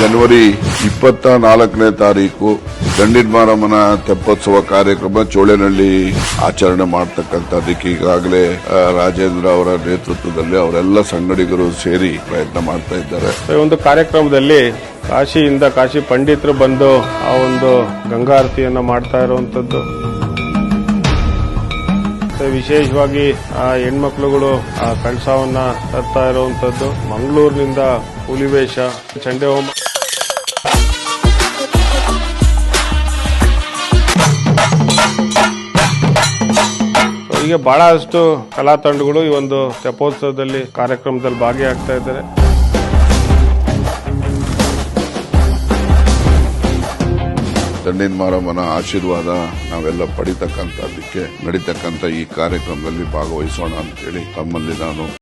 ಜನವರಿ ಇಪ್ಪತ್ತ ನಾಲ್ಕನೇ ತಾರೀಕು ದಂಡಿನ ಮಾರಮ್ಮನ ತೆಪ್ಪೋತ್ಸವ ಕಾರ್ಯಕ್ರಮ ಚೋಳೆನಹಳ್ಳಿ ಆಚರಣೆ ಮಾಡ್ತಕ್ಕಂಥದ್ದಕ್ಕೆ ಈಗಾಗಲೇ ರಾಜೇಂದ್ರ ಅವರ ನೇತೃತ್ವದಲ್ಲಿ ಅವರೆಲ್ಲ ಸಂಗಡಿಗರು ಸೇರಿ ಪ್ರಯತ್ನ ಮಾಡ್ತಾ ಇದ್ದಾರೆ. ಒಂದು ಕಾರ್ಯಕ್ರಮದಲ್ಲಿ ಕಾಶಿಯಿಂದ ಕಾಶಿ ಪಂಡಿತರು ಬಂದು ಆ ಒಂದು ಗಂಗಾರತಿಯನ್ನು ಮಾಡ್ತಾ ಇರುವಂತದ್ದು ವಿಶೇಷವಾಗಿ, ಆ, ಹೆಣ್ಮಕ್ಳುಗಳು, ಆ, ಕಳಸವನ್ನ ತರ್ತಾ ಇರುವಂತದ್ದು ಮಂಗಳೂರಿನಿಂದ ಹುಲಿವೇಷ ಚಂಡೆ ಹೋಮ ಹೀಗೆ ಬಹಳಷ್ಟು ಕಲಾ ತಂಡಗಳು ಈ ಒಂದು ತೆಪ್ಪೋತ್ಸವದಲ್ಲಿ ಕಾರ್ಯಕ್ರಮದಲ್ಲಿ ಭಾಗಿಯಾಗ್ತಾ ಇದ್ದಾರೆ. ದಂಡಿನ ಮಾರಮ್ಮನ ಆಶೀರ್ವಾದ ನಾವೆಲ್ಲ ಪಡಿತಕ್ಕಂಥದ್ದಕ್ಕೆ, ನಡೀತಕ್ಕಂಥ ಈ ಕಾರ್ಯಕ್ರಮದಲ್ಲಿ ಭಾಗವಹಿಸೋಣ ಅಂತೇಳಿ ತಮ್ಮಲ್ಲಿ ನಾನು